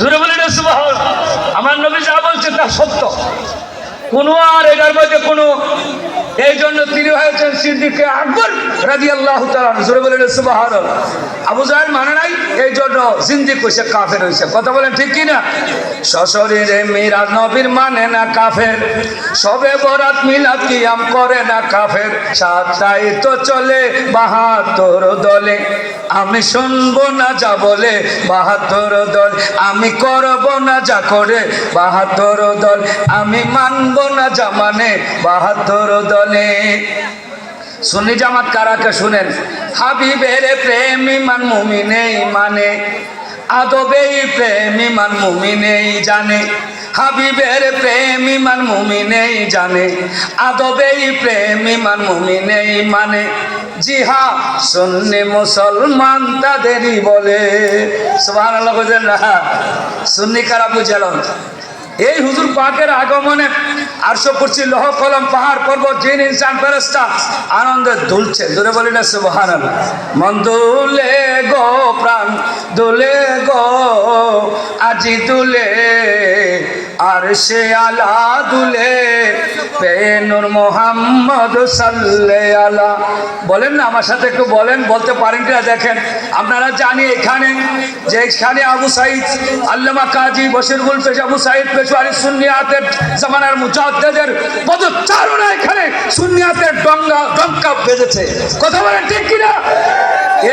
জোরে বলি আমার নবী যা বলছে তা সত্য। কোনো আর এটার মধ্যে কোনো এই জন্য তিনি হয়েছেন সিদ্দিকে আকবর রাজি আল্লাহ জোরে বলেন আবু জাহেল মানে নাই, এই জন্য সিন্দিক হয়েছে কাফের হয়েছে কথা বলেন ঠিক কি না সশরীরে মিরাজ নবীর মানে না কাফের, সবে বরাত মিলাদ কিয়াম করে না কাফের। সাতটাই তো চলে বাহাত্তর দলে। আমি শুনব না যা বলে বাহাত্তর দল। আমি করব না যা করে বাহাত্তর দল। আমি মানবো না যা মানে বাহাত্তর দলে। সুন্নি জামাত কারাকে শুনেন? হাবিবের প্রেমী মান মুমিনেই মানে আদবেই প্রেমী মান মুমিনেই জানে। হাবিবের প্রেমী মান মুমিনেই জানে, আদবেই প্রেমী মান মুমিনেই মানে। জি হা সুন্নি মুসলমান তাদেরই বলে। সুবহানাল্লাহ বুঝেন না? সুন্নি কারা বুঝালেন এই হুজুর পাকের আগমনে আটশো কুর্সি লহ কলম পাহাড় পর্বত জিন, ইনসান ফেরস্তা আনন্দে দুলছে। দূরে বলি না সুবহান মন দুলে গো, প্রাণ দুলে গো, আজি দুলে আর সে আলা দুলে পেনুর মোহাম্মদ সাল্লে আলা। বলেন না, আমার সাথে একটু বলেন, বলতে পারেন কিনা দেখেন। আপনারা জানি এখানে যে এখানে আবু সাইদ, আল্লামা কাজী বশিরুল পেশ আবু সাইদ পেশোয়ারি সুন্নিয়াতের জামানার মুজাদ্দেদের পদচারণা এখানে সুন্নিয়াতের ডঙ্গা, ডঙ্কা বেজেছে কথা বলেন ঠিক কিনা?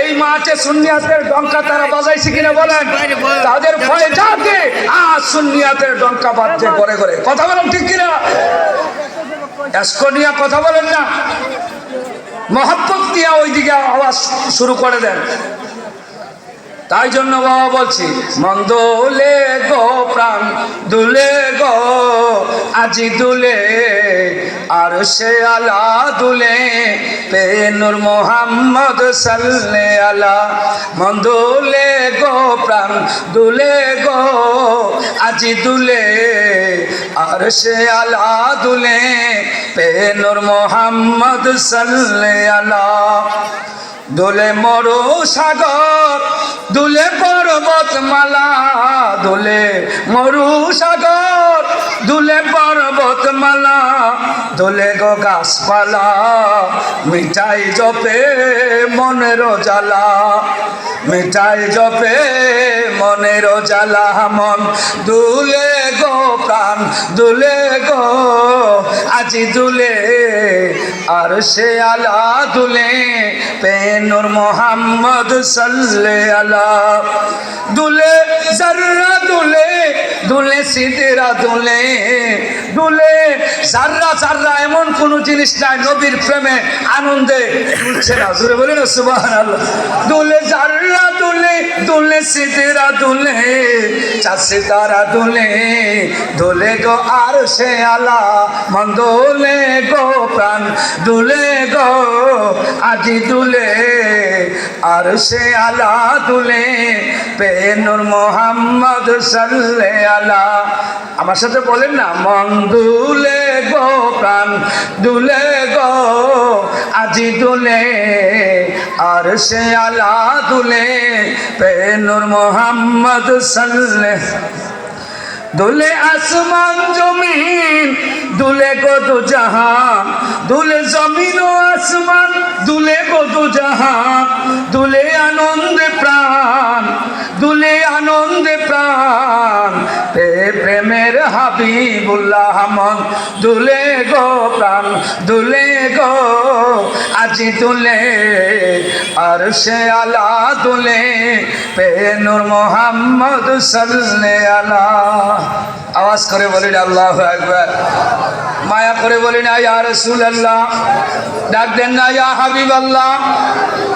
এই মাঠে সুন্নিয়াতের ডঙ্কা তারা বাজাইছে কিনা বলেন? তাদের ভয়ে যাকে আজ সুন্নিয়াতের ডঙ্কা বাজছে করে করে কথা বলেন, ঠিক কিনা? এসকনিয়া কথা বলেন না। মহাব্বত দিয়া ওইদিকে আওয়াজ শুরু করে দেন। তাই জন্য বাবা বলছি, মন দোলে গো, প্রাণ দুলে গো, আজি দুলে, আর সে আলা দুলে, পে পেনুর মোহাম্মদ সাল্লে আলা। মন দোলে গো, প্রাণ দুলে গো, আজি দুলে, আর সে আলা দুলে পেনুর মোহাম্মদ সাল্লে আলা। দোলে মরু সাগর দুলে পর্বতমালা দোলে মরু সাগর দুলে পর্বতমালা দোলে গো গাছপালা, মিঠাই জপে মনের জ্বালা, মিঠাই জপে মনের জ্বালা, মন দুলে গো প্রাণ, দুলে গো, আজি দুলে, আর সে আলা দুলে, পেনুর মোহাম্মদ সাল্লে আলা। দুলে, জর্রা দুলে দুলে সিদেরা দুলে দুলে জাররা জাররা এমন কোন জিনিস নাই, নবীর প্রেমে আনন্দে দুলছে না। জুড়ে বলে না, সুবহানাল্লাহ। দুলে জাররা দুলে দুলে সিদেরা দুলে চাষে তারা দুলে দুলে গো আর সে আলা মন দোলে গো প্রাণ দুলে গো আজি দুলে আর সে আলা দুলে পেনুর মোহাম্মদ সাল্লে আলা আমার সাথে বলেন না, মন দুলে গো প্রাণ দুলে গো, আজি দুলে, আর সে আলা দুলে পেনুর মোহাম্মদ সাল্লে দুলে আসমান জমিন, দুলে কত জাহান, দুলে জমিন ও আসমান, দুলে কত জাহান, দুলে আনন্দে হাবিবুল্লাহ মন দুলে গো প্রাণ, দুলে গো, আজি দুলে, আর সে আলা দুলে পেনুর মোহাম্মদ সাল্লে আলা। আওয়াজ করে বলিন আল্লাহ একবার মায়া করে বলিন ইয়া রসুল আল্লাহ ডাক দেন না ইয়া হাবিব আল্লাহ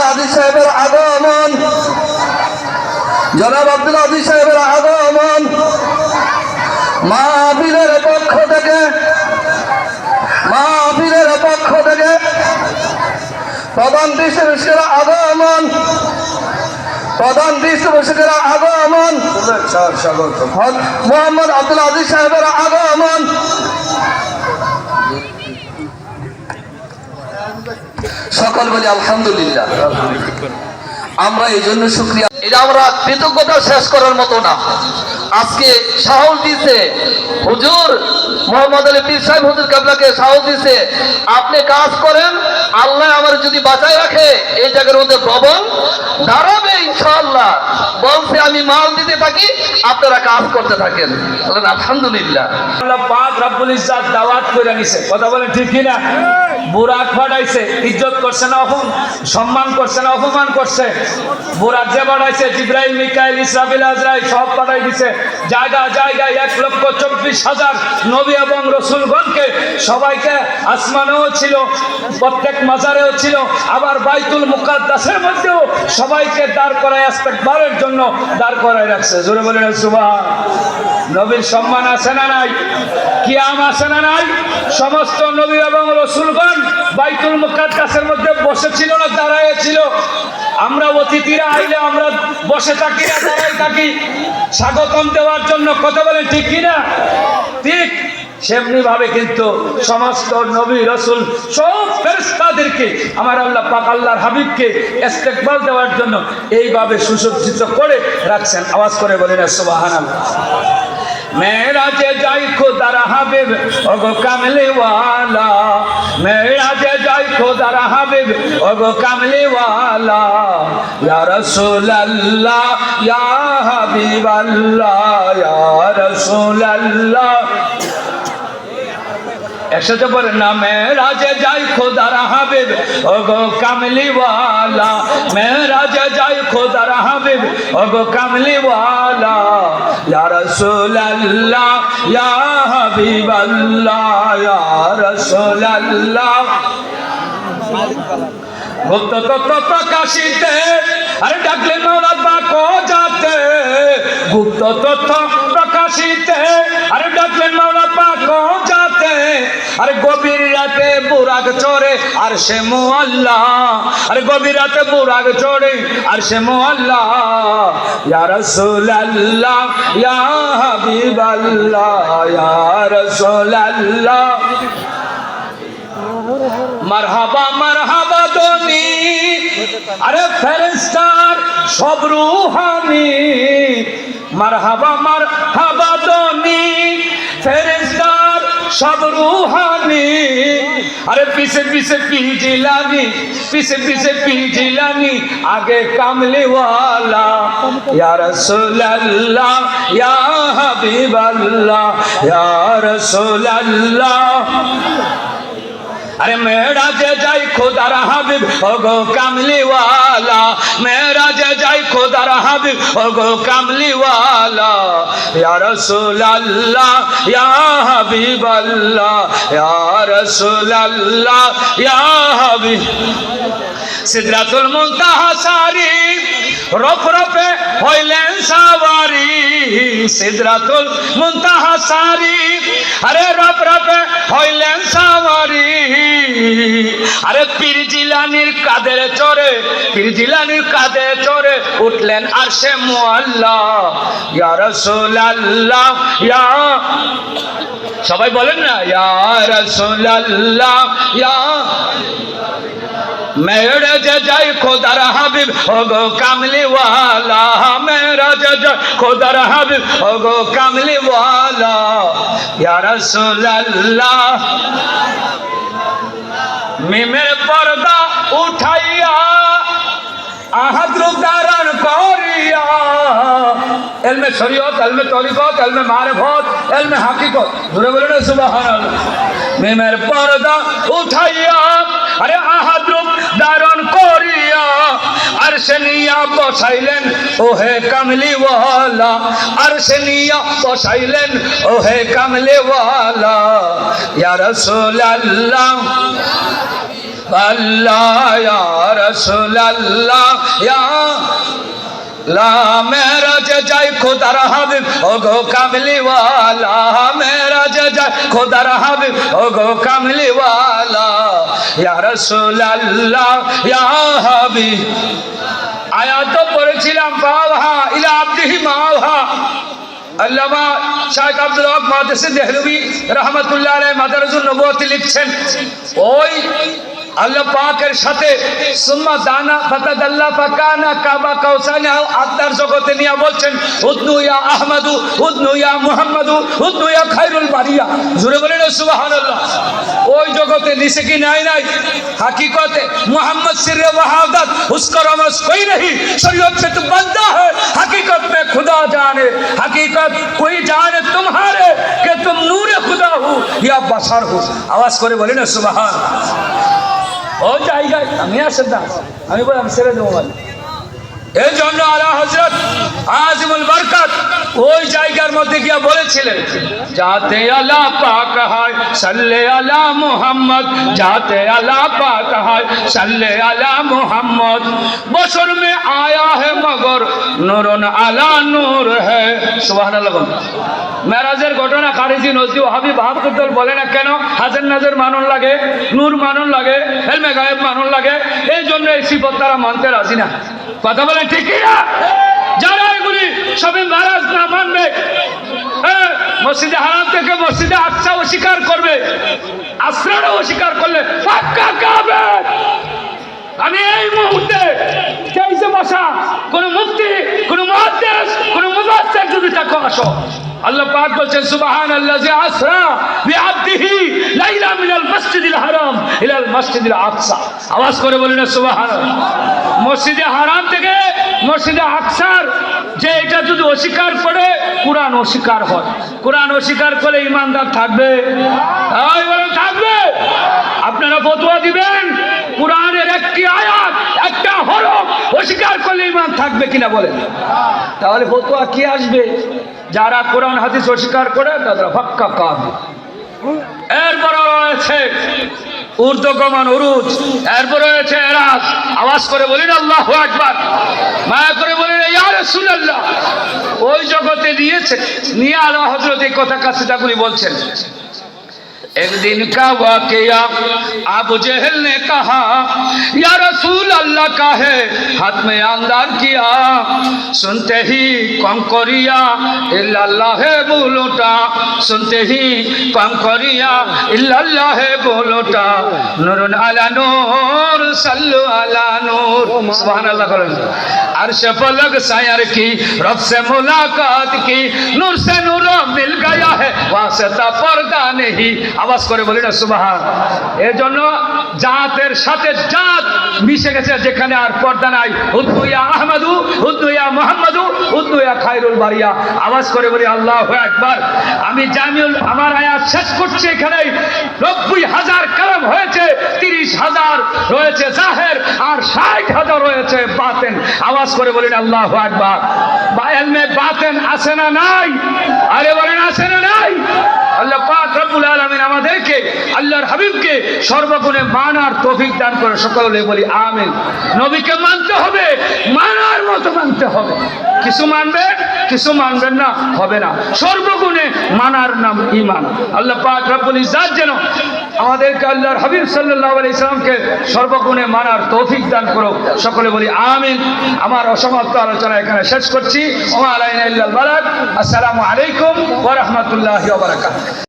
আব্দুল আজিজ সাহেবের আগমন। জনাব আব্দুল আজিজ সাহেবের আগমন। মাহফিলের পক্ষ থেকে মাহফিলের পক্ষ থেকে প্রধান ডিস্ট্রিবিউশনের আগমন। প্রধান ডিস্ট্রিবিউশনের আগমন। হজ- মোহাম্মদ আব্দুল আজিজ সাহেবের আগমন। সকল বলি আলহামদুলিল্লাহ। আমরা এই জন্য শুক্রিয়া। এটা আমরা কৃতজ্ঞতা শেষ করার মতো না। আজকে সাহস দিছে হুজুর মোহাম্মদ আলী পীর সাহেব হুজুর কাবলাকে সাহস দিছে আপনি কাজ করেন, আল্লাহ আমার যদি বাঁচায় রাখে, এই জায়গার মধ্যে ভবন দাঁড়াবে ইনশাআল্লাহ। বলছে, আমি মাল দিতে থাকি, আপনারা কাজ করতে থাকেন। আলহামদুলিল্লাহ। আল্লাহ পাক রব্বুল ইজ্জাত দাওয়াত করে নিছে কথা বলেন ঠিক কি না বুরাক ফাটাইছে ইজ্জত করছে না সম্মান করছে না, অপমান করছে। বুরাক যে বাড়াইছে, জিব্রাইল, মিকাইল, ইসরাফিল, আজরাইল সব পাঠাই দিছে। জায়গা, জায়গায় এক লক্ষ চব্বিশ হাজার নবী এবং রসুলগণকে সবাইকে আসমানেও ছিল, প্রত্যেক মাজারেও ছিল। আবার বাইতুল মুকাদ্দাসের মধ্যেও সবাইকে দাঁড় করায় ইস্তেকবারের জন্য দাঁড় করায় রাখছে। জোরে বলেন, সুবহান। নবীর সম্মান আছে না নাই? কিয়াম আছে না নাই? সমস্ত নবী এবং রসুলগণ বাইতুল মুকাদ্দাসের মধ্যে বসেছিল না, দাঁড়ায় ছিল। আমরা অতিথিরা আইলে আমরা বসে থাকি, না দাঁড়াই থাকি। স্বাগতম দেওয়ার জন্য কথা বলেন, ঠিক কিনা ঠিক সেমনি ভাবে কিন্তু সমস্ত নবী, রসুল সব ফেরেশতাদেরকে, আমার আল্লাহ পাক আল্লাহর হাবিবকে ইস্তেকবাল দেওয়ার জন্য এইভাবে সুসজ্জিত করে রাখছেন। আওয়াজ করে বলেন, সুবহানাল্লাহ। মেরাজে যাই খোদার হাবিব ওগো কামলি ওয়ালা মেরাজে যাই খোদার হাবিব ওগো কামলি ওয়ালা ইয়া রাসূলুল্লাহ ইয়া হাবিবাল্লাহ ইয়া রাসূলুল্লাহ একসাথে পরে না মেরাজে যাই, খোদার হাবিব। ওগো কামলিওয়ালা মেরাজে যাই, খোদার হাবিব। ওগো কামলিওয়ালা, ইয়া রাসূলুল্লাহ, ইয়া ইয়া রাসূলুল্লাহ। গুপ্ত তত্ত্ব প্রকাশিতে, আরে ডাকলে যাতে। গুপ্ত প্রকাশিতে, আরে যাতে আরে গভীর রাতে বুরাক চড়ে, আর সে মোয়াল্লা আরে গভীর রাতে বুরাক চড়ে, আর সে মোয়াল্লা ইয়া রাসূলুল্লাহ, ইয়া হাবিবাল্লাহ, ইয়া রাসূলুল্লাহ। মারহাবা মারহাবা দনি আরে ফেরেস্তার সব রুহানি। মারহাবা মারহাবা দনি ফেরেস্তার সব রুহানি। আরে পিছে পিছে পিজিলানি পিছে পিছে পিজিলানি আগে কামলিওয়ালা। ইয়া রাসূলুল্লাহ, ইয়া হাবিবাল্লাহ, ইয়া রাসূলুল্লাহ। আরে মেরাজে যাই খোদার হাবিব, ওগো কামলিওয়ালা। মেরাজে যাই খোদার হাবিব, ওগো কামলিওয়ালা। ইয়া রাসূলুল্লাহ, ইয়া হাবিবাল্লাহ, ইয়া রাসূলুল্লাহ, ইয়া হাবিব। সিদরাতুল মুনতাহা সারি। রফ রফে হইলেন সাওয়ারি, সিদরাতুল মুনতাহা সারি। আরে রফ রফে হইলেন সাওয়ারি। আরে পীর জিলানির কাদের চরে, পীর জিলানির কাঁধে চড়ে উঠলেন আর সে মোয়াল্লা। ইয়া রাসূলুল্লাহ, ইয়া সবাই বলেন না, ইয়া রাসূলুল্লাহ, ইয়া মেরাজ জয় খোদার হাবিব ওগো কামলিওয়ালা মেরাজ জয় খোদার হাবিব ওগো কামলিওয়ালা ইয়া রাসূলুল্লাহ মিমের পর্দা উঠাইয়া আহাদ্র ধারণ করিয়া এলমে শরীয়ত এলমে তরিকত এলমে মারফত এলমে হাকিকত ধরে বলে না সুবাহ মিমের পর্দা উঠাইয়া আরে আহা বসাইলেন, ওহে কামলিওয়ালা। আর সে নিয়া বসাইলেন, ওহে কামলিওয়ালা। ইয়া রাসূলুল্লাহ, আল্লাহ, ইয়া রাসূলুল্লাহ, ইয়া লা মেরাজ যাই, খোদার হাবিব ও গো কামলিওয়ালা। মেরাজ যাই, খোদার হাবিব ও গো কামলিওয়ালা। ইয়া রাসূলুল্লাহ, ইয়া হাবিব। আয়াত পড়েছিলাম বাবা ইলা আব্দিহি মাওহা আল্লামা শাইখ আব্দুল হক মাদ্রাসা দেহলভি রহমতুল্লাহ লিখছেন, ওই আল্লাহ পাকের সাথে সুম্মা দানা ফাতাদাল্লা ফাকানা কাবা কাউসানা আত্মার জগতে নিয়ে বলছেন উদনু ইয়া আহমদু উদনু ইয়া মুহাম্মাদু উদনু ইয়া খায়রুল বারিয়া জোরে বলেন সুবহানাল্লাহ ওই জগতে নিচে কি নাই নাই हकीकत मोहम्मद सिर वहादत उसका रमस कोई नहीं शरीयत से तू बंदा है हकीकत में खुदा जाने हकीकत कोई जाने तुम्हारे कि तुम नूर खुदा हो या बसर हो आवाज করে বলি না সুবহান ও জায়গায় আমি আসেন না আমি বললাম, ছেড়ে দেবো বলে এই জন্য আলা হজরত আজিমুল বরকত ওই জায়গার মধ্যে গিয়ে বলেছিলেন, যাতে আলা পাক হয়, সাল্লে আলা মুহাম্মদ, যাতে আলা পাক হয়, সাল্লে আলা মুহাম্মদ। বছর মে আয়া হে মগর, নূরন আলা নূর है সুবহানাল্লাহ মেরাজের ঘটনা খারিজি নজদি ওহাবি বাহাদুর বলে না কেন? হাজার নাজের মানন লাগে, নূর মানন লাগে, হেলমে গায়েব মানন লাগে। এই জন্য এই সিবত তারা মানতে রাজি না। কথা বলে ঠিকই না যারা এগুলি সবে মেরাজ না মানবে হ্যাঁ, মসজিদে হারাম থেকে মসজিদে আকসা অস্বীকার করবে আশ্রয়ও অস্বীকার করলে আমি এই মুহূর্তে চাইছে বসা কোন মুক্তি কোন মহাদেশ কোন আওয়াজ করে বলি না সুবহান মসজিদে হারাম থেকে মসজিদে আকসার, যে এটা যদি অস্বীকার করে, কোরআন অস্বীকার হয়। কোরআন অস্বীকার করলে ইমানদার থাকবে। থাকবে। আপনারা ফতোয়া দিবেন, কোরআনের একটি আয়াত, একটা হরফ অস্বীকার করলে ইমান থাকবে কিনা বলেন। তাহলে ফতোয়া কি আসবে? যারা কোরআন, হাদিস অস্বীকার করে, তারা ফাক্কা কাজ এরপরে রয়েছে ঊর্ধ্বগমন উরুজ। এরপর রয়েছে এরাজ। আওয়াজ করে বলিন আল্লাহ একবার মায়া করে বলিন ইয়া রাসূলুল্লাহ। ওই জগতে নিয়েছে। নিয়ে আল্লাহ হজরত এই কথা কাছে বলছেন। एक दिन का वाकया। अबू जहल ने कहा, या रसूल अल्लाह का है। हाथ में आंदार किया। सुनते ही कम करिया, इल्लल्लाह है बोलोटा। सुनते ही कम करिया, इल्लल्लाह है बोलोटा। नूरुन अला नूर, सल्लु अला नूर। सुभान अल्लाह करें। अर्श पलक सायर की, रब से मुलाकात की। नूर से नूर मिल गया है, वास्ता पर्दा नहीं। আওয়াজ করে বলি না, সুবাহান। এর জন্য জাতের সাথে জাত মিশে গেছে, যেখানে আর পর্দা নাই। উদ্দুইয়া আহমদু উদ্দুইয়া মোহাম্মদু উদ্দুইয়া খায়রুল বারিয়া। আওয়াজ করে বলি, আল্লাহ একবার আমি জামিউল, আমার আয়াত শেষ করছি এখানে নব্বই হাজার কালাম হয়েছে, তিরিশ হাজার রয়েছে জাহের, আর ষাট হাজার রয়েছে বাতেন। আওয়াজ করে বলেন আল্লাহ একবার বাতেন আছে না নাই? আরে বলেন, আছে না নাই? আল্লাহ পাক রব্বুল আলামিন আমাদেরকে, আল্লাহর হাবিবকে সর্বগুণে মানার তৌফিক দান করে সকলে বলি আমিন। নবীকে মানতে হবে, মানার মতো মানতে হবে। কিছু মানবে, কিছু মানবেন না, হবে না। সর্বগুণে মানার নাম ঈমান। আল্লাহ পাক রব্বুল ইজ্জত যেন আমাদেরকে আল্লাহর হাবিব সাল্লাহ আলি ইসলামকে সর্বগুণে মানার তৌফিক দান করুক। সকলে বলি আমিন। আমার অসমাপ্ত আলোচনা এখানে শেষ করছি। আসসালামু আলাইকুম ওরহমতুল্লাহ বারাকাতুহু।